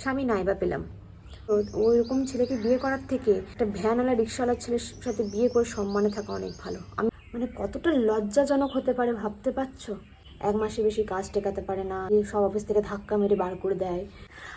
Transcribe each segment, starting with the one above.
স্বামী নাই বা পেলাম। তো ওইরকম ছেলেকে বিয়ে করার থেকে একটা ভ্যানওয়ালা রিক্সাওয়ালার ছেলের সাথে বিয়ে করে সম্মানে থাকা অনেক ভালো। আমি মানে কতটা লজ্জাজনক হতে পারে ভাবতে পারছ? এক মাসে বেশি কাজ টেকাতে পারে না সব অফিস থেকে ধাক্কা মেরে বার করে দেয়।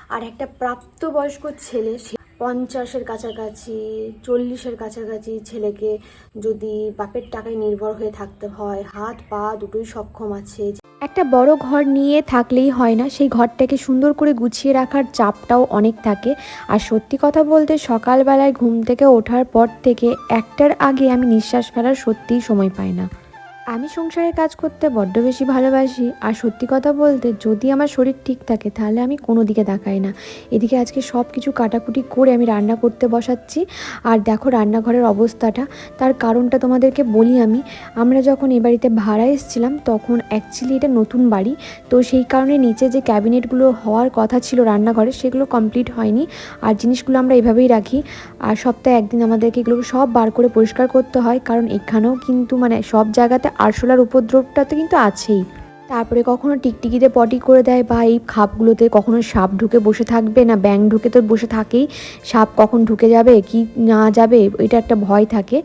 আর একটা প্রাপ্তবয়স্ক ছেলে, সে পঞ্চাশের কাছাকাছি, চল্লিশের কাছাকাছি ছেলেকে যদি বাপের টাকায় নির্ভর হয়ে থাকতে হয় হাত পা দুটোই সক্ষম আছে একটা বড় ঘর নিয়ে থাকলেই হয় না। সেই ঘরটাকে সুন্দর করে গুছিয়ে রাখার চাপটাও অনেক থাকে। আর সত্যি কথা বলতে সকালবেলায় ঘুম থেকে ওঠার পর থেকে একটার আগে আমি নিঃশ্বাস ফেলার সত্যিই সময় পাই না। আমি সংসারের কাজ করতে বড্ড বেশি ভালোবাসি, আর সত্যি কথা বলতে যদি আমার শরীর ঠিক থাকে, তাহলে আমি কোনো দিকে তাকাই না। এদিকে আজকে সব কিছু কাটাকুটি করে আমি রান্না করতে বসাচ্ছি, আর দেখো রান্নাঘরের অবস্থাটা। তার কারণটা তোমাদেরকে বলি আমি, আমরা যখন এ বাড়িতে ভাড়া এসেছিলাম, তখন অ্যাকচুয়ালি এটা নতুন বাড়ি। তো সেই কারণে নিচে যে ক্যাবিনেটগুলো হওয়ার কথা ছিল রান্নাঘরে, সেগুলো কমপ্লিট হয়নি, আর জিনিসগুলো আমরা এভাবেই রাখি। আর সপ্তাহে একদিন আমাদেরকে এগুলো সব বার করে পরিষ্কার করতে হয়, কারণ এখানেও কিন্তু মানে সব জায়গাতে আরশোলার উপদ্রবটা তো কিন্তু আছেই। তারপরে কখনো টিকটিকিতে পটি করে দেয় বা এই খাপগুলোতে কখনো সাপ ঢুকে বসে থাকবে না ব্যাং ঢুকে তো বসে থাকেই। সাপ কখন ঢুকে যাবে, কি না যাবে, এটা একটা ভয় থাকে।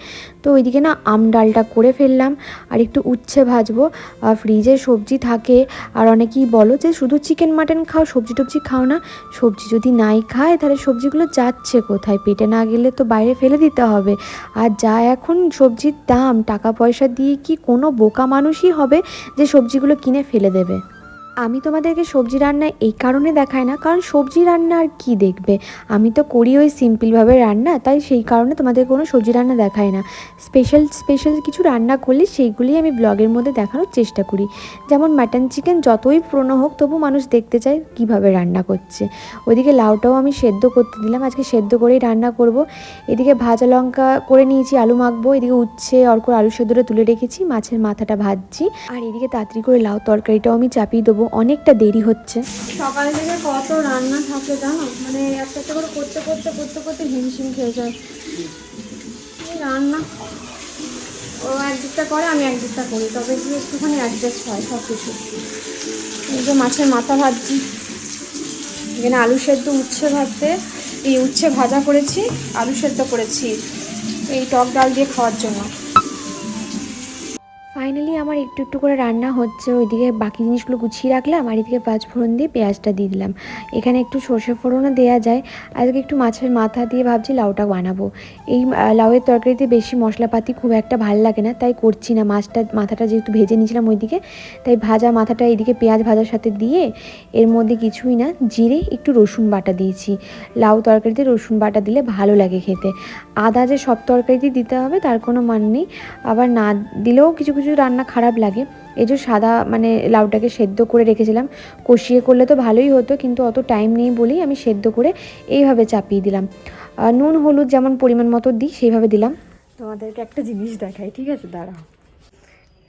তো ওইদিকে না আম ডালটা করে ফেললাম, আর একটু উচ্ছে ভাজবো। আর ফ্রিজে সবজি থাকে, আর অনেকেই বলো যে শুধু চিকেন মাটন খাও, সবজি টবজি খাও না। সবজি যদি নাই খায়, তাহলে সবজিগুলো যাচ্ছে কোথায়? পেটে না গেলে তো বাইরে ফেলে দিতে হবে। আর যা এখন সবজির দাম, টাকা পয়সা দিয়ে কি কোনো বোকা মানুষই হবে যে সবজিগুলো কিনে ফেলে দেবে। আমি তোমাদেরকে সবজি রান্না এই কারণে দেখাই না, কারণ সবজি রান্না আর কি দেখবে? আমি তো করি ওই সিম্পলভাবে রান্না, তাই সেই কারণে তোমাদের কোনো সবজি রান্না দেখাই না। স্পেশাল স্পেশাল কিছু রান্না করলে সেইগুলি আমি ব্লগের মধ্যে দেখানোর চেষ্টা করি। যেমন মাটন চিকেন যতই পুরনো হোক, তবু মানুষ দেখতে চায় কীভাবে রান্না করছে। ওইদিকে লাউটাও আমি সেদ্ধ করতে দিলাম, আজকে সেদ্ধ করেই রান্না করব। এদিকে ভাজা লঙ্কা করে নিয়েছি, আলু মাখবো, এদিকে উচ্ছে, অর্ক, আলু সেদ্ধটা তুলে রেখেছি, মাছের মাথাটা ভাজছি। আর এদিকে তাড়াতাড়ি করে লাউ তরকারিটাও আমি চাপিয়ে দেবো। অনেকটা দেরি হচ্ছে। সকাল থেকে কত রান্না থাকে জানো? মানে একটা একটা করে করতে করতে করতে করতে হিমশিম খেয়ে যায়। রান্না? ও একদিকটা করে, আমি একদিকটা করি। তবে কি একটুখানি অ্যাডজাস্ট হয় সব কিছু এই যে মাছের মাথা ভাজছি। এখানে আলু সেদ্ধ, উচ্ছে ভাজতে, এই উচ্ছে ভাজা করেছি, আলু সেদ্ধ করেছি। এই টক ডাল দিয়ে খাওয়ার জন্য। ফাইনালি আমার একটু একটু করে রান্না হচ্ছে, ওইদিকে বাকি জিনিসগুলো গুছিয়ে রাখলাম, আর এদিকে ফোড়ন দিয়ে পেঁয়াজটা দিয়ে দিলাম। এখানে একটু সর্ষে ফোড়নও দেওয়া যায়। আজকে একটু মাছের মাথা দিয়ে ভাবছি লাউটা বানাবো। এই লাউয়ের তরকারিতে বেশি মশলাপাতি খুব একটা ভালো লাগে না, তাই করছি না। মাছটা, মাথাটা যেহেতু ভেজে নিয়েছিলাম ওইদিকে, তাই ভাজা মাথাটা এইদিকে পেঁয়াজ ভাজার সাথে দিয়ে এর মধ্যে কিছুই না, জিরে, একটু রসুন বাটা দিয়েছি। লাউ তরকারিতে রসুন বাটা দিলে ভালো লাগে খেতে। আদা যে সব তরকারিতে দিতে হবে, তার কোনো মান নেই। আবার না দিলেও কিছু কিছু রান্না খারাপ লাগে এই যে সাদা মানে লাউটাকে সেদ্ধ করে রেখেছিলাম কষিয়ে করলে তো ভালোই হতো কিন্তু অত টাইম নেই বলেই আমি সেদ্ধ করে এইভাবে চাপিয়ে দিলাম। আর নুন হলুদ যেমন পরিমাণ মতো দিই সেইভাবে দিলাম। তোমাদেরকে একটা জিনিস দেখাই ঠিক আছে? দাঁড়াও।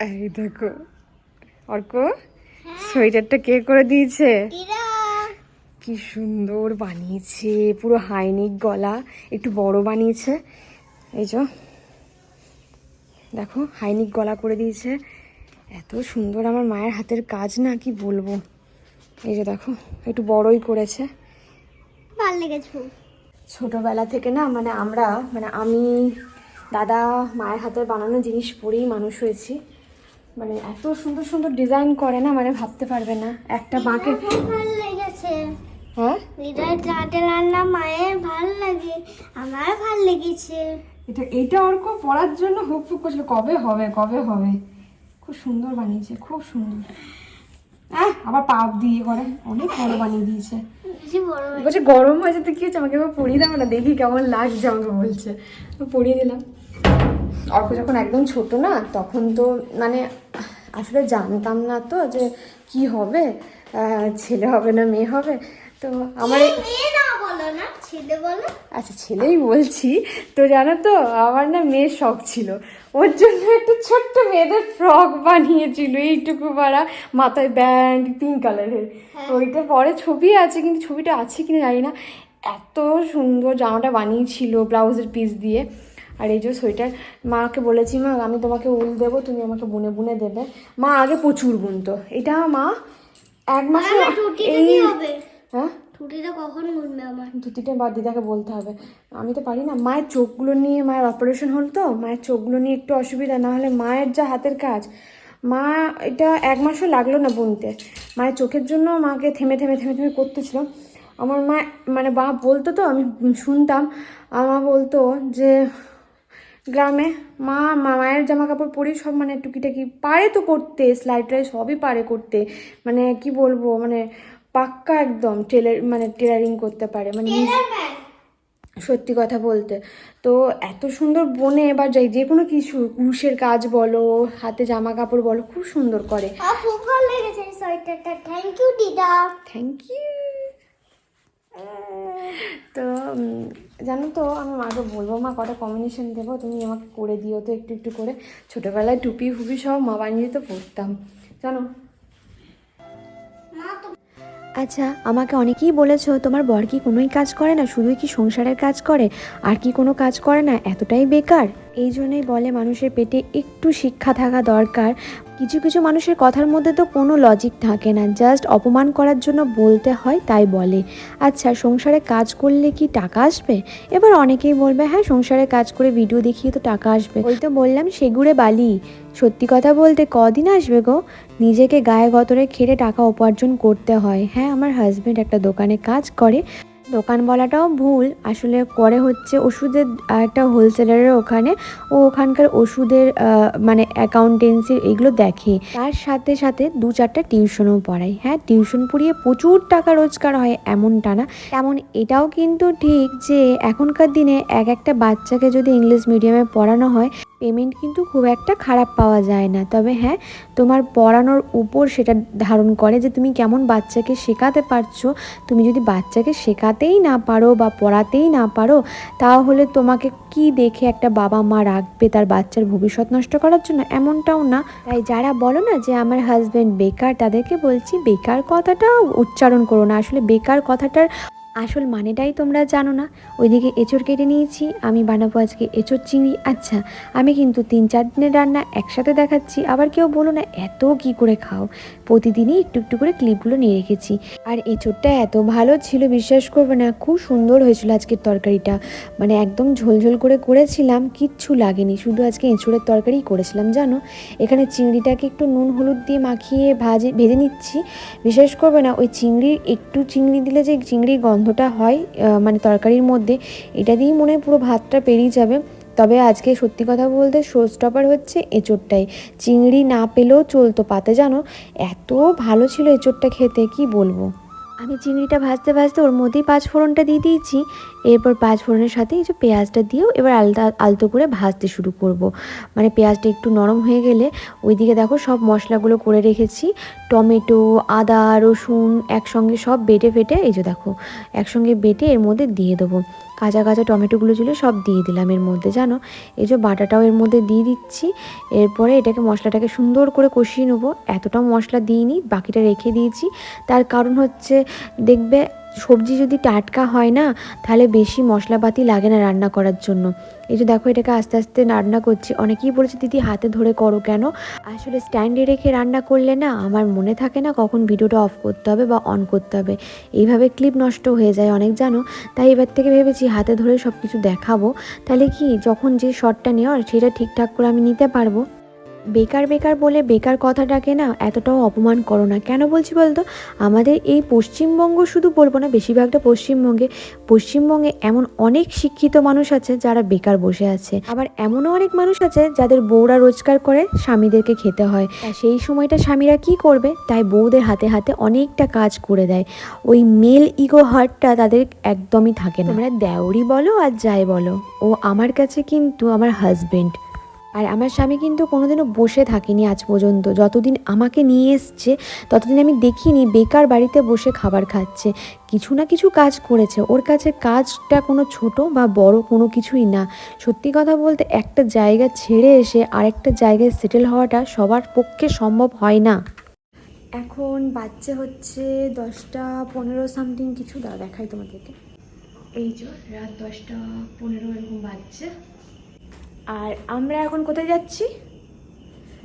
এই দেখো অর্ক সোয়েটারটা কে করে দিয়েছে? কি সুন্দর বানিয়েছে পুরো হাইনিক গলা একটু বড় বানিয়েছে। এই যে দেখো হাইনিক গলা করে দিয়েছে। এত সুন্দর আমার মায়ের হাতের কাজ না কি বলব? এই যে দেখো একটু বড়ই করেছে। ভালো লেগেছে। ছোটবেলা থেকে না মানে আমরা মানে আমি দাদা মায়ের হাতের বানানো জিনিস পরেই মানুষ হয়েছি। মানে এত সুন্দর সুন্দর ডিজাইন করে না মানে ভাবতে পারবে না। একটা বাঁকে ভালো লেগেছে। হ্যাঁ? রান্না মায়ের ভালো লাগে। আমার ভালো লেগেছে। এটা এইটা অর্ক পড়ার জন্য হুক ফুক করছিল। কবে হবে কবে হবে? খুব সুন্দর বানিয়েছে খুব সুন্দর। হ্যাঁ আবার পাপ দিয়ে করে অনেক বড় বানিয়ে দিয়েছে। বলছে গরম হয়ে যেতে কি হচ্ছে আমাকে এবার পরিয়ে দাও না দেখি কেমন লাগছে আমাকে বলছে। তো পরিয়ে দিলাম। অর্ক যখন একদম ছোট না তখন তো মানে আসলে জানতাম না তো যে কি হবে ছেলে হবে না মেয়ে হবে। তো আমার আচ্ছা ছেলেই বলছি। তো জানো তো আমার না মেয়ের শখ ছিল। ওর জন্য একটা ছোট্ট মেয়েদের ফ্রক বানিয়েছিল এইটুকু পাড়া মাথায় ব্যান্ড পিঙ্ক কালারের। ওইটা পরে ছবি আছে কিন্তু ছবিটা আছে কিনা জানি না। এত সুন্দর জামাটা বানিয়েছিল ব্লাউজের পিস দিয়ে। আর এই যে সোয়েটার মাকে বলেছি মা আমি তোমাকে উল দেবো তুমি আমাকে বুনে বুনে দেবে। মা আগে প্রচুর বুনতো। এটা মা এক মাসে এই হ্যাঁ? ছুটিটা কখন ঘুরবে আমার? ধুতিটা বা দিদাকে বলতে হবে। আমি তো পারি না। মায়ের চোখগুলো নিয়ে মায়ের অপারেশন হল তো? মায়ের চোখগুলো নিয়ে একটু অসুবিধা, না হলে মায়ের যা হাতের কাজ। মা, এটা এক মাসও লাগল না বুনতে। মায়ের চোখের জন্য মাকে থেমে থেমে থেমে থেমে করতেছিল। আমার মা মানে বা বলতো তো, আমি শুনতাম। আমার বলতো যে, গ্রামে মা মায়ের জামা কাপড় পরি সব মানে টুকিটাকি পারে তো করতে সেলাই সবই পারে করতে। মানে কি বলব মানে পাক্কা একদম টেলার মানে টেলারিং করতে পারে মানে সত্যি কথা বলতে। তো এত সুন্দর বনে বা যাই যে কোনো কিছু কুরুশের কাজ বলো হাতে জামা কাপড় বলো খুব সুন্দর করে। থ্যাংক ইউ দিদা। থ্যাংক ইউ তো জানো তো আমি মাকে বলব মা কটা কম্বিনেশন দেবো? তুমি আমাকে করে দিও তো একটু একটু করে। ছোটোবেলায় টুপি ফুপি সব মা বানিয়ে তো পরতাম। জানো? আচ্ছা আমাকে অনেকেই বলেছ তোমার বর কি কোনোই কাজ করে না, শুধুই কি সংসারের কাজ করে? আর কি কোনো কাজ করে না, এতটাই বেকার। এই জন্যই বলে মানুষের পেটে একটু শিক্ষা থাকা দরকার। কিছু কিছু মানুষের কথার মধ্যে তো কোনো লজিক থাকে না। জাস্ট অপমান করার জন্য বলতে হয়, তাই বলে। আচ্ছা সংসারে কাজ করলে কি টাকা আসবে? এবার অনেকেই বলবে হ্যাঁ সংসারে কাজ করে ভিডিও দেখিয়ে তো টাকা আসবে। ওই তো বললাম, সেগুড়ে বালি। সত্যি কথা বলতে কদিন আসবে গো? নিজেকে গায়ে গতরে খেটে টাকা উপার্জন করতে হয়। হ্যাঁ আমার হাজব্যান্ড একটা দোকানে কাজ করে। দোকান বলাটাও ভুল। আসলে করে হচ্ছে ওষুধের একটা হোলসেলারের ওখানে, ও ওখানকার ওষুধের মানে অ্যাকাউন্টেন্সি এগুলো দেখে। তার সাথে সাথে দু চারটা টিউশনও পড়ায়। হ্যাঁ টিউশন পড়িয়ে প্রচুর টাকা রোজগার হয় এমনটা না। তেমন এটাও কিন্তু ঠিক যে এখনকার দিনে এক একটা বাচ্চাকে যদি ইংলিশ মিডিয়ামে পড়ানো হয় পেমেন্ট কিন্তু খুব একটা খারাপ পাওয়া যায় না। তবে হ্যাঁ তোমার পড়ানোর উপর সেটা ধারণ করে যে তুমি কেমন বাচ্চাকে শেখাতে পারছ। তুমি যদি বাচ্চাকে শেখাতেই না পারো বা পড়াতেই না পারো, তাহলে তোমাকে কি দেখে একটা বাবা মা রাখবে তার বাচ্চার ভবিষ্যৎ নষ্ট করার জন্য? এমনটাও না। তাই যারা বলো না যে আমার হাজব্যান্ড বেকার, তাদেরকে বলছি বেকার কথাটা উচ্চারণ করো না। আসলে বেকার কথাটার আসল মানেটাই তোমরা জানো না। ওইদিকে এঁচড় কেটে নিয়েছি, আমি বানাবো আজকে এঁচড় চিংড়ি। আচ্ছা আমি কিন্তু তিন চার দিনের রান্না একসাথে দেখাচ্ছি, আবার কেউ বলো না এত কি করে খাও? প্রতিদিনই একটু একটু করে ক্লিপগুলো নিয়ে রেখেছি। আর এঁচড়টা এত ভালো ছিল, বিশ্বাস করবে না, খুব সুন্দর হয়েছিল আজকের তরকারিটা। মানে একদম ঝোলঝোল করে করেছিলাম, কিচ্ছু লাগেনি, শুধু আজকে এঁচড়ের তরকারিই করেছিলাম, জানো? এখানে চিংড়িটাকে একটু নুন হলুদ দিয়ে মাখিয়ে ভাজে, ভেজে নিচ্ছি। বিশ্বাস করবে না, ওই চিংড়ির একটু চিংড়ি দিলে যে চিংড়ির গন্ধটা হয় মানে তরকারির মধ্যে, এটা দিয়েই মনে হয় পুরো ভাতটা পেরিয়ে যাবে। তবে আজকে সত্যি কথা বলতে শো স্টপার হচ্ছে এঁচোড়টাই। চিংড়ি না পেলেও চলতো পাতে, জানো? এত ভালো ছিল এঁচোরটা খেতে, কি বলব? আমি চিংড়িটা ভাজতে ভাজতে ওর মধ্যেই পাঁচ ফোড়নটা দিয়ে দিয়েছি। এরপর পাঁচ ফোড়নের সাথে এই যে পেঁয়াজটা দিয়েও এবার আলতা, আলতো করে ভাজতে শুরু করব। মানে পেঁয়াজটা একটু নরম হয়ে গেলে ওইদিকে দেখো সব মশলাগুলো করে রেখেছি। টমেটো, আদা, রসুন একসঙ্গে সব বেটে ফেটে এই যে দেখো একসঙ্গে বেটে এর মধ্যে দিয়ে দেবো। কাঁচা কাঁচা টমেটোগুলো ছিল সব দিয়ে দিলাম এর মধ্যে, জানো? এই যে বাটাটাও এর মধ্যে দিয়ে দিচ্ছি। এরপরে এটাকে মশলাটাকে সুন্দর করে কষিয়ে নেব। এতটাও মশলা দিইনি, বাকিটা রেখে দিয়েছি। তার কারণ হচ্ছে, দেখবে সবজি যদি টাটকা হয় না, তাহলে বেশি মশলাপাতি লাগে না রান্না করার জন্য। এই যে দেখো এটাকে আস্তে আস্তে রান্না করছি। অনেকেই বলেছে, দিদি, হাতে ধরে করো কেন? আসলে স্ট্যান্ডে রেখে রান্না করলে না, আমার মনে থাকে না কখন ভিডিওটা অফ করতে হবে বা অন করতে হবে। এইভাবে ক্লিপ নষ্ট হয়ে যায় অনেক, জানো? তাই এবার থেকে ভেবেছি, হাতে ধরে সব কিছু দেখাবো। তাহলে কি, যখন যে শটটা নেওয়ার, সেটা ঠিকঠাক করে আমি নিতে পারব? বেকার বেকার বলে বেকার কথাটাকে না এতটাও অপমান করো না। কেন বলছি বলতো? আমাদের এই পশ্চিমবঙ্গ শুধু বলব না, বেশিরভাগটা পশ্চিমবঙ্গে। পশ্চিমবঙ্গে এমন অনেক শিক্ষিত মানুষ আছে যারা বেকার বসে আছে। আবার এমনও অনেক মানুষ আছে যাদের বউরা রোজগার করে, স্বামীদেরকে খেতে হয়। সেই সময়টা স্বামীরা কি করবে? তাই বউদের হাতে হাতে অনেকটা কাজ করে দেয়। ওই মেল ইগো হার্টটা তাদের একদমই থাকে না। আমরা দেওরি বলো আর যাই বলো। ও আমার কাছে কিন্তু আমার হাজবেন্ড। আর আমার স্বামী কিন্তু কোনোদিনও বসে থাকেনি আজ পর্যন্ত। যতদিন আমাকে নিয়ে এসছে ততদিন আমি দেখিনি বেকার বাড়িতে বসে খাবার খাচ্ছে। কিছু না কিছু কাজ করেছে। ওর কাছে কাজটা কোনো ছোট বা বড় কোনো কিছুই না। সত্যি কথা বলতে একটা জায়গা ছেড়ে এসে আরেকটা জায়গায় সেটেল হওয়াটা সবার পক্ষে সম্ভব হয় না। এখন বাচ্চা হচ্ছে দশটা পনেরো সামথিং কিছু। দাও দেখাই তোমাদেরকে। এই যে রাত দশটা পনেরো এরকম বাজছে। আর আমরা এখন কোথায় যাচ্ছি?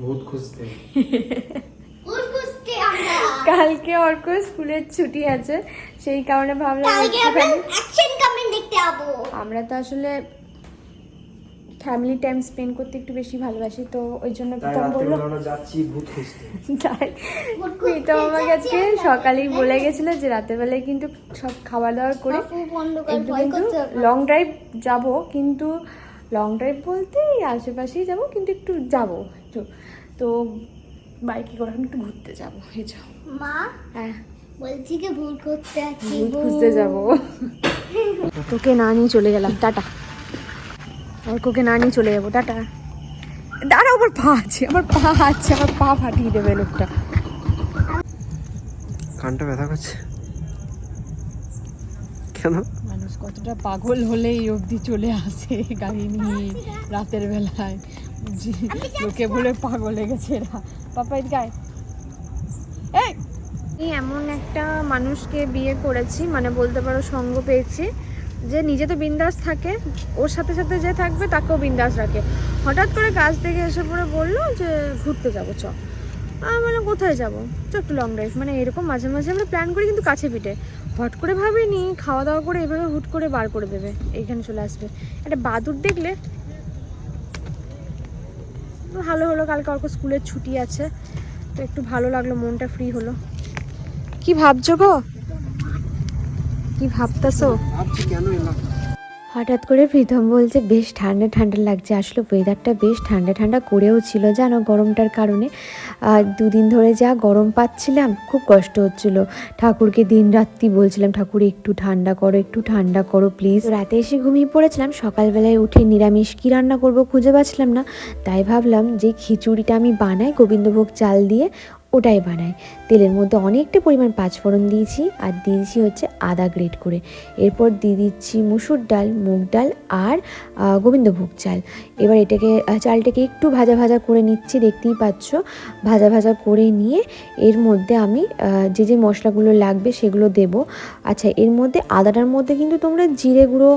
ভূত খুঁজতে। কালকে অর্ক স্কুলের ছুটি আছে সেই কারণে ভাবলাম কালকে আমরা অ্যাকশন কমেন্ট দেখতে যাব। আমরা তো আসলে ফ্যামিলি টাইম স্পেন্ড করতে একটু বেশি ভালোবাসি তো ওই জন্য তাই প্রীতম বলল তাই প্রীতম আমাকে আজকে সকালেই বলে গেছিল যে রাতের বেলায় কিন্তু সব খাওয়া দাওয়া করে একটু কিন্তু লং ড্রাইভ যাব কিন্তু লং ড্রাইভ বলতে এই আশেপাশেই যাব কিন্তু একটু যাব একটু। তো বাইকে করে একটু ঘুরতে যাব এই যাও মা? হ্যাঁ। বলছি কি ভুল করতে আছি ভূত খুঁজতে যাব। তোকে না নিয়ে চলে গেলাম টাটা। অর্ককে না নিয়ে চলে যাব টাটা। দাঁড়া আমার পা আছে আমার পা আছে আমার পা ফাটিয়ে দেবে লোকটা। কানটা ব্যথা করছে। কেন? কতটা পাগল হলে এই অবধি চলে আসে গাড়ি নিয়ে রাতের বেলায়। যে লোকে বলে পাগল হয়ে গেছে এরা। পাপা এদিকে আয়। এই! এমন একটা মানুষকে বিয়ে করেছি মানে বলতে পারো সঙ্গ পেয়েছি যে নিজে তো বিন্দাস থাকে ওর সাথে সাথে যে থাকবে তাকেও বিন্দাস রাখে। হঠাৎ করে কাজ থেকে এসে পড়ে বলল যে ঘুরতে যাব চ আমি বললাম কোথায় যাব? চ একটু লং ড্রাইভ মানে এরকম মাঝে মাঝে আমরা প্ল্যান করি কিন্তু কাছে পিঠে। হট করে ভাবিনি খাওয়া দাওয়া করে এভাবে হুট করে বার করে দেবে। এইখানে চলে আসবে। একটা বাদুর দেখলে? ভালো হলো কালকে অল্প স্কুলের ছুটি আছে। তো একটু ভালো লাগল মনটা ফ্রি হলো। কি ভাবছ গো? কি ভাবতেছো? হঠাৎ করে প্রীতম বলছে বেশ ঠান্ডা ঠান্ডা লাগছে। আসলে ওয়েদারটা বেশ ঠান্ডা ঠান্ডা করেও ছিল জানো গরমটার কারণে। আর দুদিন ধরে যা গরম পাচ্ছিলাম, খুব কষ্ট হচ্ছিল। ঠাকুরকে দিন রাত্রি বলছিলাম, ঠাকুর, একটু ঠান্ডা করো, একটু ঠান্ডা করো প্লিজ রাতে এসে ঘুমিয়ে পড়েছিলাম। সকালবেলায় উঠে নিরামিষ কী রান্না করব খুঁজে পাচ্ছিলাম না। তাই ভাবলাম যে খিচুড়িটা আমি বানাই, গোবিন্দভোগ চাল দিয়ে। ওটাই বানাই। তেলের মধ্যে অনেকটা পরিমাণ পাঁচফোড়ন দিয়েছি আর দিয়েছি হচ্ছে আদা গ্রেট করে। এরপর দিয়ে দিচ্ছি মুসুর ডাল, মুগ ডাল আর গোবিন্দভোগ চাল। এবার এটাকে চালটাকে একটু ভাজা ভাজা করে নিচ্ছি, দেখতেই পাচ্ছ? ভাজা ভাজা করে নিয়ে এর মধ্যে আমি যে যে মশলাগুলো লাগবে সেগুলো দেব। আচ্ছা এর মধ্যে আদাটার মধ্যে কিন্তু তোমরা জিরে গুঁড়ো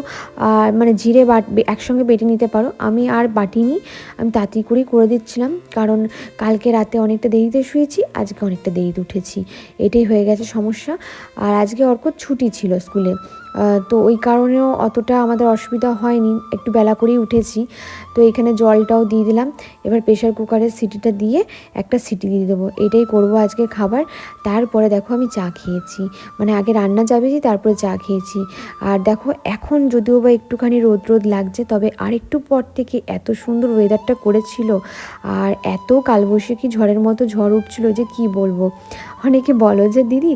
আর মানে জিরে বাট একসঙ্গে বেটে নিতে পারো। আমি আর বাটিনি, আমি তাড়াতাড়ি করেই করে দিচ্ছিলাম। কারণ কালকে রাতে অনেকটা দেরিতে শুয়েছি আজকে অনেকটা দেরিতে উঠেছি। এটাই হয়ে গেছে সমস্যা। আর আজকে অর্ক ছুটি ছিল স্কুলে। তো ওই কারণেও অতটা আমাদের অসুবিধা হয়নি। একটু বেলা করেই উঠেছি। তো এখানে জলটাও দিয়ে দিলাম। এবার প্রেশার কুকারের সিটিটা দিয়ে একটা সিটি দিয়ে দেবো। এটাই করব আজকে খাবার। তারপরে দেখো আমি চা খেয়েছি। মানে আগে রান্না যাবেছি তারপরে চা খেয়েছি। আর দেখো এখন যদিও বা একটুখানি রোদ রোদ লাগছে, তবে আরেকটু পর থেকে এত সুন্দর ওয়েদারটা করেছিল আর এত কালবৈশাখী ঝড়ের মতো ঝড় উঠছিল যে কি বলব? অনেকে বলো যে, দিদি,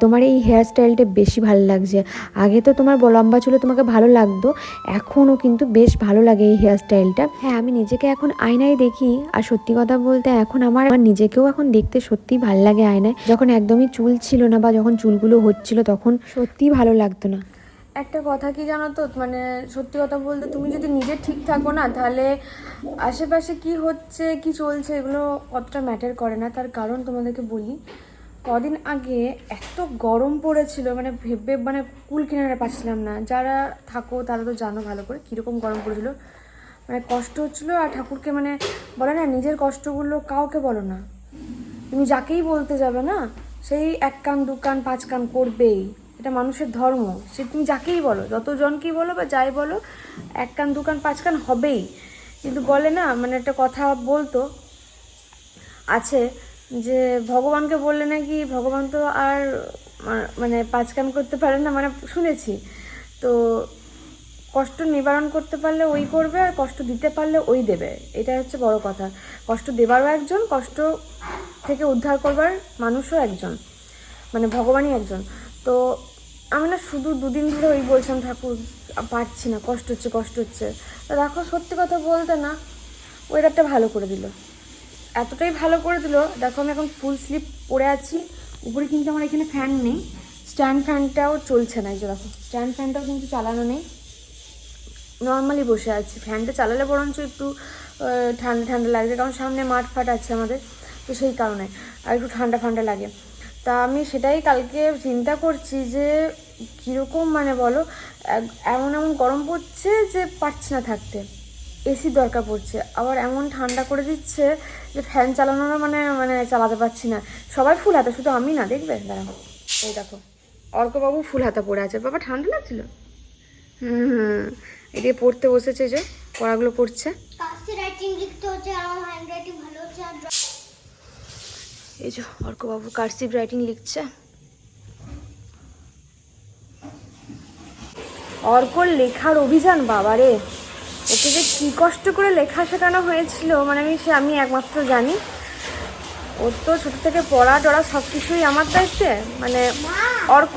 তোমার এই হেয়ার স্টাইলটা বেশি ভালো লাগছে। আগে তো তোমার লম্বা চুলে তোমাকে ভালো লাগতো, এখনও কিন্তু বেশ ভালো লাগে এই হেয়ার স্টাইলটা হ্যাঁ আমি নিজেকে এখন আয়নায় দেখি, আর সত্যি কথা বলতে এখন আমার আমার নিজেকেও এখন দেখতে সত্যিই ভালো লাগে আয়নায়। যখন একদমই চুল ছিল না বা যখন চুলগুলো হচ্ছিল তখন সত্যিই ভালো লাগতো না। একটা কথা কি জানো তো? মানে সত্যি কথা বলতে তুমি যদি নিজে ঠিক থাকো না, তাহলে আশেপাশে কি হচ্ছে, কি চলছে এগুলো অতটা ম্যাটার করে না। তার কারণ তোমাদেরকে বলি কদিন আগে এত গরম পড়েছিল মানে ভেবে মানে কুল কিনারে পাচ্ছিলাম না। যারা থাকো তারা তো জানো ভালো করে কীরকম গরম পড়েছিল। মানে কষ্ট হচ্ছিল আর ঠাকুরকে মানে বলে না, নিজের কষ্টগুলো কাউকে বলো না। তুমি যাকেই বলতে যাবে না, সেই এক কান, দু কান, পাঁচ কান করবেই। এটা মানুষের ধর্ম, সে তুমি যাকেই বলো, যতজনকেই বলো বা যাই বলো, এক কান, দু কান, পাঁচ কান হবেই। কিন্তু বলে না মানে একটা কথা বলতো, আছে যে ভগবানকে বললে নাকি ভগবান তো আর মানে পাঁচ কান করতে পারে না মানে শুনেছি। তো কষ্ট নিবারণ করতে পারলে ওই করবে আর কষ্ট দিতে পারলে ওই দেবে। এটা হচ্ছে বড় কথা। কষ্ট দেবারও একজন, কষ্ট থেকে উদ্ধার করবার মানুষও একজন মানে ভগবানই একজন। তো আমি না শুধু দুদিন ধরে ওই বলছিলাম, ঠাকুর, পারছি না, কষ্ট হচ্ছে কষ্ট হচ্ছে। তা দেখো সত্যি কথা বলতে না, ওয়েদারটা ভালো করে দিল। এতটাই ভালো করে দিল। দেখো আমি এখন ফুল স্লিপ পরে আছি। উপরে কিন্তু আমার এখানে ফ্যান নেই। স্ট্যান্ড ফ্যানটাও চলছে না এই যে দেখো। স্ট্যান্ড ফ্যানটাও কিন্তু চালানো নেই। নর্মালি বসে আছি। ফ্যানটা চালালে বরঞ্চ একটু ঠান্ডা ঠান্ডা লাগছে। কারণ সামনে মাঠ ফাট আছে আমাদের। তো সেই কারণে আর একটু ঠান্ডা ঠান্ডা লাগে। তা আমি সেটাই কালকে চিন্তা করছি যে, কীরকম মানে বলো এমন এমন গরম পড়ছে যে পারছি না থাকতে। এসি দরকার পড়ছে। আবার এমন ঠান্ডা করে দিচ্ছে যে ফ্যান চালানোর মানে মানে চালাতে পারছি না। সবাই ফুল হাতে শুধু আমি না দেখবে? দাঁড়াও। এই দেখো। অর্কবাবু ফুল হাতা পড়ে আছে। বাবা ঠান্ডা লাগছিল? হুম হুম। এদিকে পড়তে বসেছে যে পড়াগুলো পড়ছে। এই যে অর্কবাবু কার্সিভ রাইটিং লিখছে। অর্কর লেখার অভিযান বাবারে। ওকে যে কী কষ্ট করে লেখা শেখানো হয়েছিল মানে আমি সে আমি একমাত্র জানি। ওর তো ছোটো থেকে পড়া টড়া সব কিছুই আমার দায়িত্বে মানে অর্ক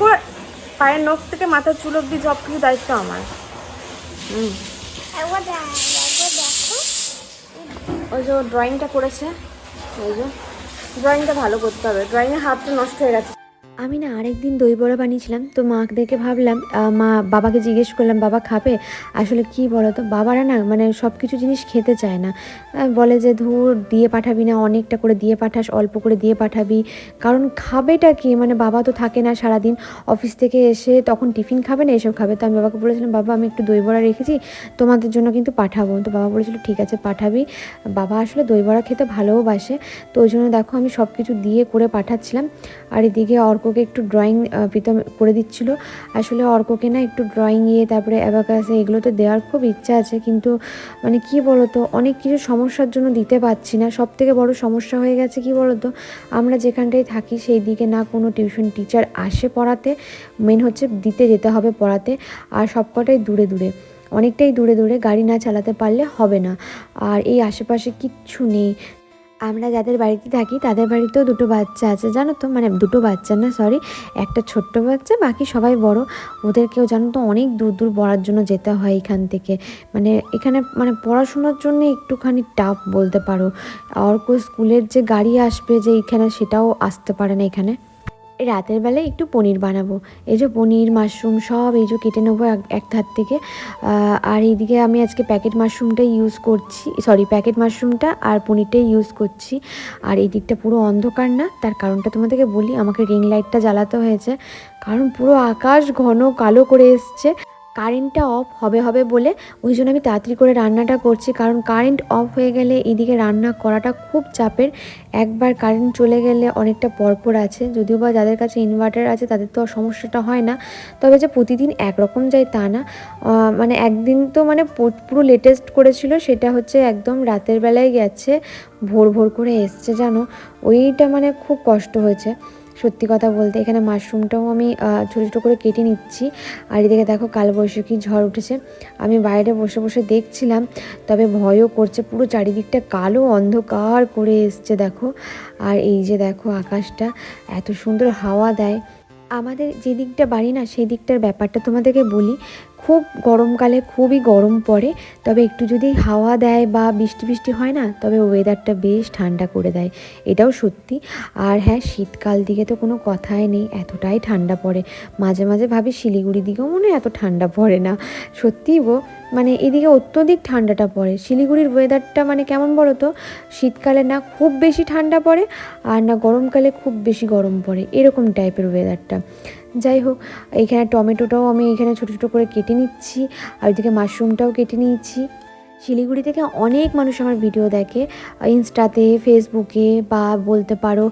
পায়ের নখ থেকে মাথার চুল অব্দি সব কিছু দায়িত্ব আমার। ওই যে ড্রয়িংটা করেছে ওই যে ড্রয়িংটা ভালো করতে হবে। ড্রয়িংয়ের হাতটা নষ্ট হয়ে গেছে। আমি না আরেকদিন দই বড়া বানিয়েছিলাম, তো মা দেখে ভাবলাম মা বাবাকে জিজ্ঞেস করলাম, বাবা খাবে? আসলে কি বলো তো বাবারা না মানে সব কিছু জিনিস খেতে চায় না। বলে যে, ধুর, দিয়ে পাঠাবি না, অনেকটা করে দিয়ে পাঠাস, অল্প করে দিয়ে পাঠাবি। কারণ খাবেটা কি? মানে বাবা তো থাকে না সারাদিন অফিস থেকে এসে তখন টিফিন খাবে না, এসব খাবে। তো আমি বাবাকে বলেছিলাম, বাবা, আমি একটু দই বড়া রেখেছি, তোমাদের জন্য কিন্তু পাঠাবো। তো বাবা বলেছিল, ঠিক আছে, পাঠাবি। বাবা আসলে দই বড়া খেতে ভালোবাসে, তো ওই জন্য দেখো আমি সব কিছু দিয়ে করে পাঠাচ্ছিলাম। আর এদিকে অর্ককে একটু ড্রয়িং প্রীতম করে দিচ্ছিল। আসলে অর্ককে না একটু ড্রয়িং ইয়ে তারপরে অ্যাবাকাসে এগুলো তো দেওয়ার খুব ইচ্ছা আছে, কিন্তু মানে কি বলতো, অনেক কিছু সমস্যার জন্য দিতে পারছি না। সব থেকে বড় সমস্যা হয়ে গেছে কি বলতো, আমরা যেখানটায় থাকি সেই দিকে না কোনো টিউশন টিচার আসে পড়াতে মেন হচ্ছে দিতে যেতে হবে পড়াতে, আর সবকটাই দূরে দূরে। অনেকটাই দূরে দূরে গাড়ি না চালাতে পারলে হবে না। আর এই আশেপাশে কিচ্ছু নেই। আমরা যাদের বাড়িতে থাকি, তাদের বাড়িতেও দুটো বাচ্চা আছে, জানো তো? মানে দুটো বাচ্চা না সরি একটা ছোট্ট বাচ্চা, বাকি সবাই বড়। ওদেরকেও জানো তো, অনেক দূর দূর পড়ার জন্য যেতে হয় এখান থেকে। মানে এখানে মানে পড়াশোনার জন্য একটুখানি টাফ বলতে পারো। অর্ক স্কুলের যে গাড়ি আসবে যে এখানে সেটাও আসতে পারে না এখানে। রাতের বেলায় একটু পনির বানাবো। এই যে পনির, মাশরুম সব এই যে কেটে নেব এক- ধার থেকে। আর এইদিকে আমি আজকে প্যাকেট মাশরুমটা ইউজ করছি সরি প্যাকেট মাশরুমটা আর পনিরটাই ইউজ করছি। আর এই দিকটা পুরো অন্ধকার না, তার কারণটা তোমাদেরকে বলি, আমাকে রিং লাইটটা জ্বালাতে হয়েছে। কারণ পুরো আকাশ ঘন কালো করে এসছে। কারেন্টটা অফ হবে হবে বলে ওই জন্য আমি তাড়াতাড়ি করে রান্নাটা করছি। কারণ কারেন্ট অফ হয়ে গেলে এদিকে রান্না করাটা খুব চাপের। একবার কারেন্ট চলে গেলে অনেকটা পরপর আছে। যদিও বা যাদের কাছে ইনভার্টার আছে তাদের তো সমস্যাটা হয় না। তবে যে প্রতিদিন একরকম যায় তা না। মানে একদিন তো মানে পুরো লেটেস্ট করেছিল সেটা হচ্ছে একদম রাতের বেলায় গেছে। ভোর ভোর করে এসছে, জানো? ওইটা মানে খুব কষ্ট হয়েছে। সত্যি কথা বলতে এখানে মাশরুমটাও আমি ছোটো ছোটো করে কেটে নিচ্ছি। আর এদিকে দেখো কালবৈশাখী ঝড় উঠেছে। আমি বাইরে বসে বসে দেখছিলাম, তবে ভয়ও করছে। পুরো চারিদিকটা কালো অন্ধকার করে এসছে দেখো। আর এই যে দেখো আকাশটা, এত সুন্দর হাওয়া দেয়। আমাদের যে দিকটা বাড়ি না, সেই দিকটার ব্যাপারটা তোমাদেরকে বলি। খুব গরমকালে খুবই গরম পড়ে, তবে একটু যদি হাওয়া দেয় বা বৃষ্টি বৃষ্টি হয় না, তবে ওয়েদারটা বেশ ঠান্ডা করে দেয়, এটাও সত্যি। আর হ্যাঁ শীতকাল দিকে তো কোনো কথাই নেই, এতটাই ঠান্ডা পড়ে। মাঝে মাঝে ভাবি শিলিগুড়ি দিকেও মনে এত ঠান্ডা পড়ে না। সত্যিই গো মানে এদিকে অত্যধিক ঠান্ডাটা পড়ে। শিলিগুড়ির ওয়েদারটা মানে কেমন বলো তো? শীতকালে না খুব বেশি ঠান্ডা পড়ে, আর না গরমকালে খুব বেশি গরম পড়ে, এরকম টাইপের ওয়েদারটা যাই হোক, এখানে টমেটোটাও আমি এখানে ছোটো ছোটো করে কেটে নিচ্ছি, আর ওইদিকে মাশরুমটাও কেটে নিয়েছি। শিলিগুড়ি থেকে অনেক মানুষ আমার ভিডিও দেখে। ইনস্টাতে, ফেসবুকে বা বলতে পারো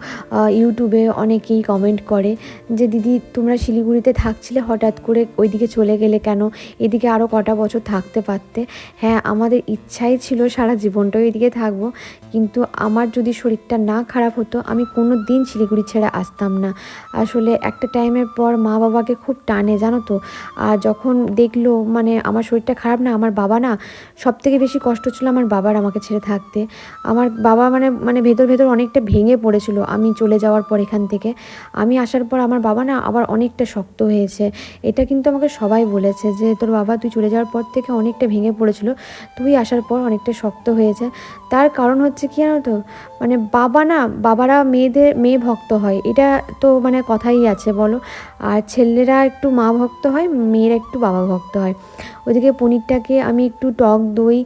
ইউটিউবে অনেকেই কমেন্ট করে যে, দিদি, তোমরা শিলিগুড়িতে থাকছিলে হঠাৎ করে ওইদিকে চলে গেলে কেন? এদিকে আরও কটা বছর থাকতে পারতে। হ্যাঁ আমাদের ইচ্ছাই ছিল সারা জীবনটাও এদিকে থাকব। কিন্তু আমার যদি শরীরটা না খারাপ হতো, আমি কোনো দিন শিলিগুড়ি ছেড়ে আসতাম না। আসলে একটা টাইমের পর মা বাবাকে খুব টানে, জানো তো? আর যখন দেখল মানে আমার শরীরটা খারাপ না, আমার বাবা না সব থেকে বেশি কষ্ট ছিল আমার বাবার আমাকে ছেড়ে থাকতে। আমার বাবা মানে মানে ভেতর ভেতর অনেকটা ভেঙে পড়েছিল আমি চলে যাওয়ার পর এখান থেকে। আমি আসার পর আমার বাবা না আবার অনেকটা শক্ত হয়েছে। এটা কিন্তু আমাকে সবাই বলেছে যে, তোর বাবা, তুই চলে যাওয়ার পর থেকে অনেকটা ভেঙে পড়েছিল। তুই আসার পর অনেকটা শক্ত হয়েছে। তার কারণ হচ্ছে কি জানো তো? মানে বাবা না, বাবারা মেয়েদের, মেয়ে ভক্ত হয়। এটা তো মানে কথাই আছে, বলো। আর ছেলেরা একটু মা ভক্ত হয়, মেয়েরা একটু বাবা ভক্ত হয়। ওইদিকে পনিরটাকে আমি একটু টক দই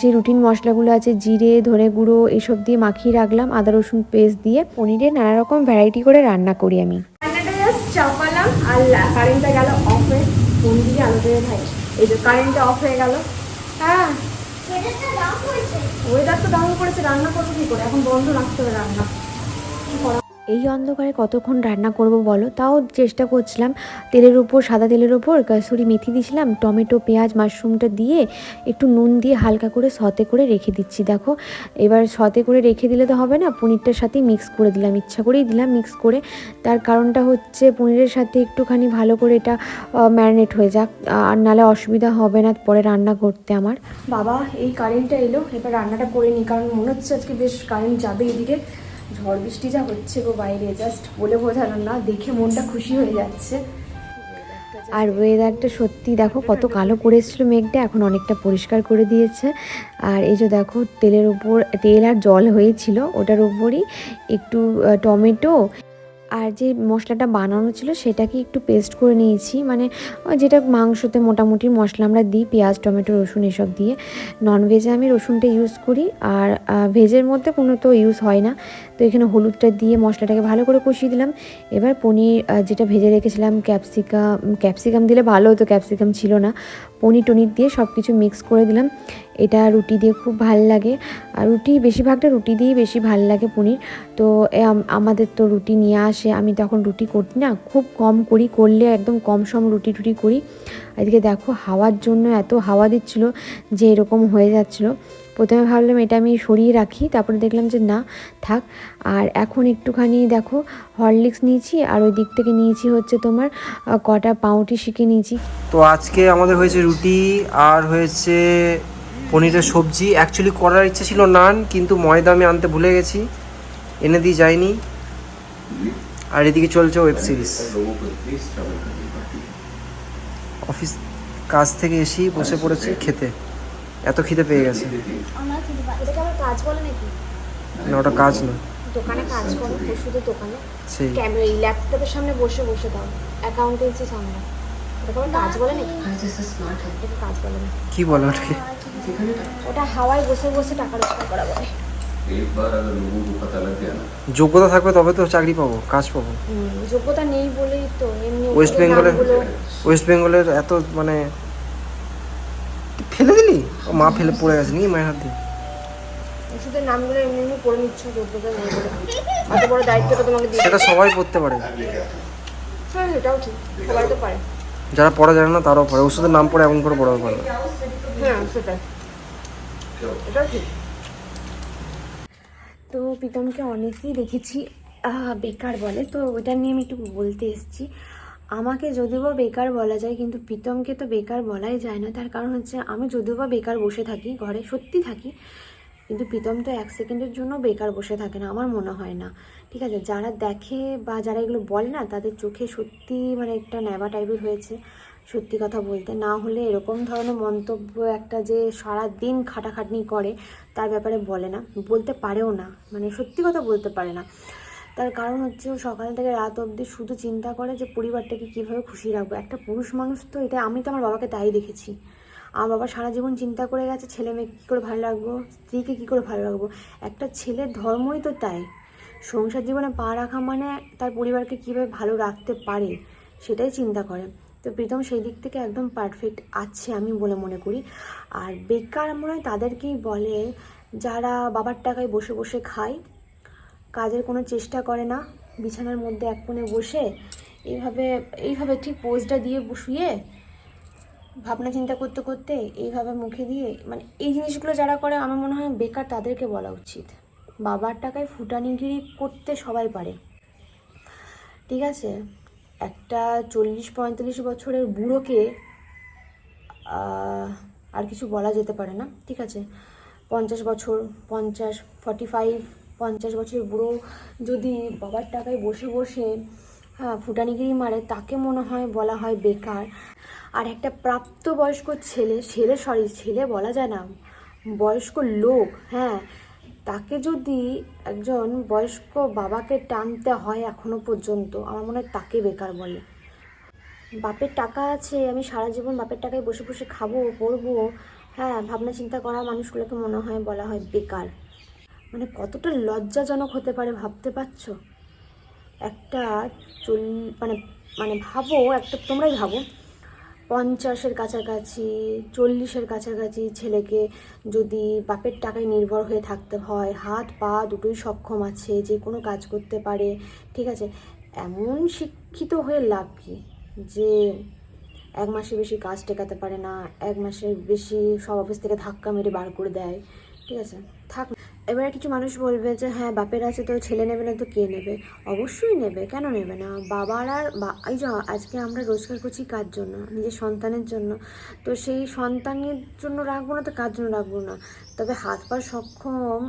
যে রুটিন মশলাগুলো আছে, জিরে, ধনে গুঁড়ো, এসব দিয়ে মাখিয়ে রাখলাম, আদা, রসুন পেস্ট দিয়ে। পনিরে নানা রকম ভ্যারাইটি করে রান্না করি আমি। কারেন্টটা গেল অফ হয়ে দিয়ে আলো দেবে ভাই, এই যে কারেন্টটা অফ হয়ে গেল। হ্যাঁ ওয়েদার তো ডাউন করেছে রান্না করব কি করে? এখন বন্ধ রাখতে হবে রান্না। এই অন্ধকারে কতক্ষণ রান্না করব বলো? তাও চেষ্টা করছিলাম। তেলের উপর, সাদা তেলের উপর কাসুরি মেথি দিয়েছিলাম, টমেটো, পেঁয়াজ, মাশরুমটা দিয়ে একটু নুন দিয়ে হালকা করে সতে করে রেখে দিচ্ছি। দেখো, এবার সতে করে রেখে দিলে তো হবে না, পনিরটার সাথেই মিক্স করে দিলাম, ইচ্ছা করেই দিলাম মিক্স করে। তার কারণটা হচ্ছে পনিরের সাথে একটুখানি ভালো করে এটা ম্যারিনেট হয়ে যাক, আর নালে অসুবিধা হবে না পরে রান্না করতে আমার। বাবা, এই কারেন্টটা এলো, এবার রান্নাটা করে নিই কারণ মনে হচ্ছে আজকে বেশ কারেন্ট যাবে এদিকে। ঝড় বৃষ্টি যা হচ্ছে গো বাইরে জাস্ট বলে বোঝানো না, দেখে মনটা খুশি হয়ে যাচ্ছে। আর ওয়েদারটা সত্যি দেখো, কত কালো করে এসেছিল মেঘটা, এখন অনেকটা পরিষ্কার করে দিয়েছে। আর এই যে দেখো, তেলের উপর, তেল আর জল হয়েছিল, ওটার উপরই একটু টমেটো আর যে মশলাটা বানানো ছিল, সেটাকে একটু পেস্ট করে নিয়েছি। মানে যেটা মাংসতে মোটামুটি মশলা আমরা দিই, পেঁয়াজ, টমেটো, রসুন এসব দিয়ে। ননভেজে আমি রসুনটা ইউজ করি, আর ভেজের মধ্যে কোনো তো ইউজ হয় না। তো এখানে হলুদটা দিয়ে মশলাটাকে ভালো করে কষিয়ে দিলাম। এবার পনির যেটা ভেজে রেখেছিলাম, ক্যাপসিকাম ক্যাপসিকাম দিলে ভালো হতো, ক্যাপসিকাম ছিল না। পনির টনির দিয়ে সব কিছু মিক্স করে দিলাম। এটা রুটি দিয়ে খুব ভালো লাগে। আর রুটি, বেশিরভাগটা রুটি দিয়েই বেশি ভালো লাগে পনির। তো আমাদের তো রুটি নিয়ে আসে। আমি তখন রুটি করতে না, খুব কম করি, করলে একদম কম সম রুটি টুটি করি। এদিকে দেখো, হাওয়ার জন্য এত হাওয়া দিচ্ছিল যে এরকম হয়ে যাচ্ছিল। প্রথমে ভাবলাম এটা আমি সরিয়ে রাখি, তারপরে দেখলাম যে না, থাক। আর এখন একটুখানি দেখো, হরলিক্স নিয়েছি, আর ওই দিক থেকে নিয়েছি হচ্ছে তোমার কটা পাউটি শিখে নিয়েছি। তো আজকে আমাদের হয়েছে রুটি, আর হয়েছে পনিরের সবজি। অ্যাকচুয়ালি করার ইচ্ছে ছিল নান, কিন্তু ময়দা আমি আনতে ভুলে গেছি। এনে দিয়ে যাইনি। আর এদিকে চলছে ওয়েব সিরিজ অফিস কাজ থেকে এসেই বসে পড়েছি খেতে। এত খিদে পেয়ে গেছে। কাজ বলে নাকি? না ওটা কাজ না। দোকানে কাজ করো ওষুধের দোকানে। ক্যামেরা এই ল্যাপটপের সামনে বসে বসে দাও। অ্যাকাউন্টেন্সি সামনে। কাজ বলে নাকি? কাজ বলে না কি বলো ওটাকে? ওটা হাওয়ায় বসে বসে টাকা রোজগার করা বলে। যোগ্যতা থাকবে তবে তো চাকরি পাবো কাজ পাবো। যোগ্যতা নেই বলেই তো এমনি ওয়েস্ট বেঙ্গলের ওয়েস্ট বেঙ্গলের এত মানে ফেলে দিলি? ও মা ফেলে পড়ে গেছে নিয়ে মায়ের হাতে? ওষুধের নামগুলো এমনি এমনি পড়ে নিচ্ছ যোগ্যতা নেই বলে অত বড় দায়িত্বটা তোমাকে দিয়ে সেটা সবাই পড়তে পারে। হ্যাঁ সেটাও ঠিক। সবাই তো পারে। যারা পড়া জানে না তারাও পড়ে ওষুধের নাম পড়ে এমন করে পড়াতে পারে। না হ্যাঁ সেটাই। এটাও ঠিক। তো প্রীতমকে অনেকেই দেখেছি। আহ, বেকার বলে। তো ওটা নিয়ে আমি একটু বলতে এসেছি। আমাকে যদিও বা বেকার বলা যায়, কিন্তু প্রীতমকে তো বেকার বলাই যায় না। তার কারণ হচ্ছে, আমি যদিও বা বেকার বসে থাকি, ঘরে সত্যি থাকি, কিন্তু প্রীতম তো এক সেকেন্ডের জন্য বেকার বসে থাকে না, আমার মনে হয় না। ঠিক আছে, যারা দেখে বা যারা এগুলো বলে না, তাদের চোখে সত্যি মানে একটা নেবা টাইপের হয়েছে। সত্যি কথা বলতে, না হলে এরকম ধরনের মন্তব্য একটা যে সারা দিন খাটাখাটনি করে, তার ব্যাপারে বলে না, বলতে পারেও না। মানে সত্যি কথা বলতে পারে না। তার কারণ হচ্ছে ও সকাল থেকে রাত অবধি শুধু চিন্তা করে যে পরিবারটাকে কীভাবে খুশি রাখব। একটা পুরুষ মানুষ তো, এটা আমি তো আমার বাবাকে তাই দেখেছি। আমার বাবা সারা জীবন চিন্তা করে গেছে, ছেলে মেয়েকে কী করে ভালো রাখব, স্ত্রীকে কী করে ভালো রাখব। একটা ছেলের ধর্মই তো তাই। সংসার জীবনে পা রাখা মানে তার পরিবারকে কীভাবে ভালো রাখতে পারে, সেটাই চিন্তা করে। তো প্রীতম সেই দিক থেকে একদম পারফেক্ট আছে আমি বলে মনে করি। আর বেকার মনে হয় তাদেরকেই বলে যারা বাবার টাকায় বসে বসে খায় কাজের কোনো চেষ্টা করে না, বিছানার মধ্যে এক কোণে বসে, এইভাবে এইভাবে ঠিক পোজটা দিয়ে শুয়ে ভাবনা চিন্তা করতে করতে এইভাবে মুখে দিয়ে মানে এই জিনিসগুলো যারা করে আমার মনে হয় বেকার তাদেরকে বলা উচিত। বাবার টাকায় ফুটানিগিরি করতে সবাই পারে। ঠিক আছে? একটা চল্লিশ পঁয়তাল্লিশ বছরের বুড়োকে আর কিছু বলা যেতে পারে না। ঠিক আছে? পঞ্চাশ বছর, পঞ্চাশ ফর্টি ফাইভ পঞ্চাশ বছর বুড়ো যদি বাবার টাকায় বসে বসে হ্যাঁ ফুটানিগিরি মারে, তাকে মনে হয় বলা হয় বেকার। আর একটা প্রাপ্তবয়স্ক ছেলে ছেলে সরি ছেলে বলা যায় না, বয়স্ক লোক হ্যাঁ তাকে যদি একজন বয়স্ক বাবাকে টানতে হয় এখনও পর্যন্ত, আমার মনে হয় তাকে বেকার বলে। বাপের টাকা আছে, আমি সারা জীবন বাপের টাকায় বসে বসে খাব পরবো হ্যাঁ ভাবনা চিন্তা করা মানুষগুলোকে মনে হয় বলা হয় বেকার। মানে কতটা লজ্জাজনক হতে পারে ভাবতে পারছ? একটা চল মানে মানে ভাবো, একটা তোমরাই ভাবো, পঞ্চাশের কাছাকাছি, চল্লিশের কাছাকাছি ছেলেকে যদি বাপের টাকায় নির্ভর হয়ে থাকতে হয়, হাত, পা দুটোই সক্ষম আছে, যে কোনো কাজ করতে পারে, ঠিক আছে? এমন শিক্ষিত হয়ে লাভ কি? যে এক মাসে বেশি কাজ টেকাতে পারে না, এক মাসের বেশি সব অফিস থেকে ধাক্কা মেরে বার করে দেয়, ঠিক আছে? থাক এবারে কিছু মানুষ বলবে যে হ্যাঁ বাপের আছে তো, ছেলে নেবে না তো কে নেবে? অবশ্যই নেবে, কেন নেবে না? বাবার আর বা, এই যে, আজকে আমরা রোজগার করছি কার জন্য? নিজের সন্তানের জন্য। তো সেই সন্তানের জন্য রাখব না তো কার জন্য রাখব না? তবে হাত পা সক্ষম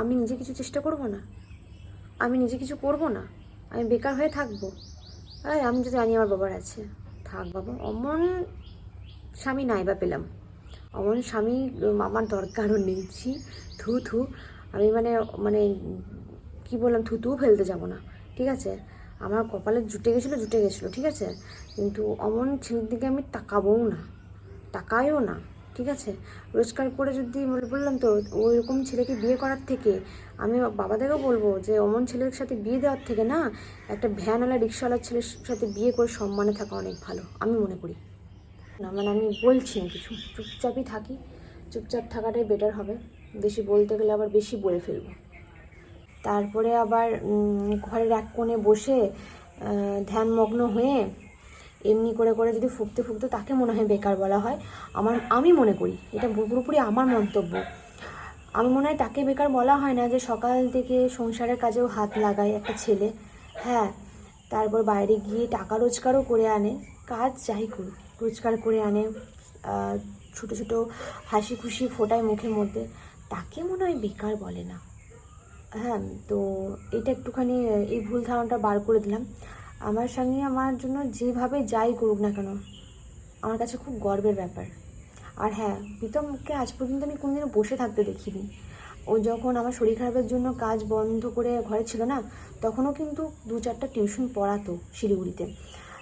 আমি নিজে কিছু চেষ্টা করব না? আমি নিজে কিছু করব না? আমি বেকার হয়ে থাকব? এই আমি তো জানি আমার বাবার আছে, থাক বাবা। অমন স্বামী নাই বা পেলাম। অমন স্বামী আমার দরকারও নেই। থু থু আমি মানে মানে কি বললাম, থুতুও ফেলতে যাব না, ঠিক আছে? আমার কপালে জুটে গেছিল জুটে গেছিল, ঠিক আছে? কিন্তু অমন ছেলের দিকে আমি তাকাবও না, তাকায়ও না, ঠিক আছে? রোজগার করে যদি বল- বললাম তো, ওইরকম ছেলেকে বিয়ে করার থেকে আমি বাবাদেরও বলব যে, অমন ছেলের সাথে বিয়ে দেওয়ার থেকে না, একটা ভ্যানওয়ালা রিক্সাওয়ালার ছেলের সাথে বিয়ে করে সম্মানে থাকা অনেক ভালো, আমি মনে করি। না মানে আমি বলছি না কিছু, চুপচাপই থাকি, চুপচাপ থাকাটাই বেটার হবে। বেশি বলতে গেলে আবার বেশি বলে ফেলব। তারপরে আবার ঘরের এক কোণে বসে ধ্যানমগ্ন হয়ে এমনি করে করে যদি ফুকতে ফুকতে তাকে মনে হয় বেকার বলা হয়, আমার, আমি মনে করি, এটা পুরোপুরি আমার মন্তব্য। আমি মনে হয় তাকে বেকার বলা হয় না যে সকাল থেকে সংসারের কাজেও হাত লাগায় একটা ছেলে। হ্যাঁ তারপর বাইরে গিয়ে টাকা রোজগারও করে আনে, কাজ যাই করুক, রোজগার করে আনে ছোটো ছোট হাসি খুশি ফোটায় মুখের মধ্যে। তাকে মনে হয় বেকার বলে না। হ্যাঁ তো এটা একটুখানি, এই ভুল ধারণাটা বার করে দিলাম। আমার সঙ্গে আমার জন্য যেভাবে যাই করুক না কেন, আমার কাছে খুব গর্বের ব্যাপার। আর হ্যাঁ প্রীতমকে আজ পর্যন্ত আমি কোনোদিনও বসে থাকতে দেখিনি। ও যখন আমার শরীর খারাপের জন্য কাজ বন্ধ করে ঘরে ছিল না, তখনও কিন্তু দু চারটা টিউশন পড়াতো শিলিগুড়িতে।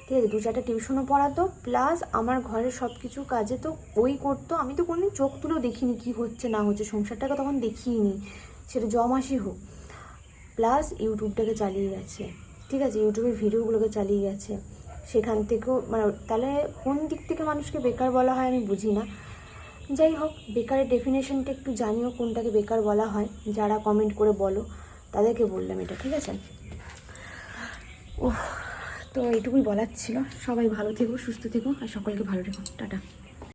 ঠিক আছে, দু চারটা টিউশনও পড়াতো প্লাস আমার ঘরের সব কিছু কাজে তো ওই করতো। আমি তো কোনোদিন চোখ তুলেও দেখিনি কি হচ্ছে, না হচ্ছে, সংসারটাকে তখন দেখিনি, সেটা জমাসি হোক। প্লাস ইউটিউবটাকে চালিয়ে গেছে, ঠিক আছে, ইউটিউবের ভিডিওগুলোকে চালিয়ে গেছে। সেখান থেকেও মানে তাহলে কোন দিক থেকে মানুষকে বেকার বলা হয় আমি বুঝি না। যাই হোক, বেকারের ডেফিনেশনটা একটু জানিও, কোনটাকে বেকার বলা হয়, যারা কমেন্ট করে বলো, তাদেরকে বললাম এটা, ঠিক আছে? ওহ তো এইটুকুই বলার ছিল। সবাই ভালো থেকো সুস্থ থেকো আর সকলকে ভালো রেখো টাটা।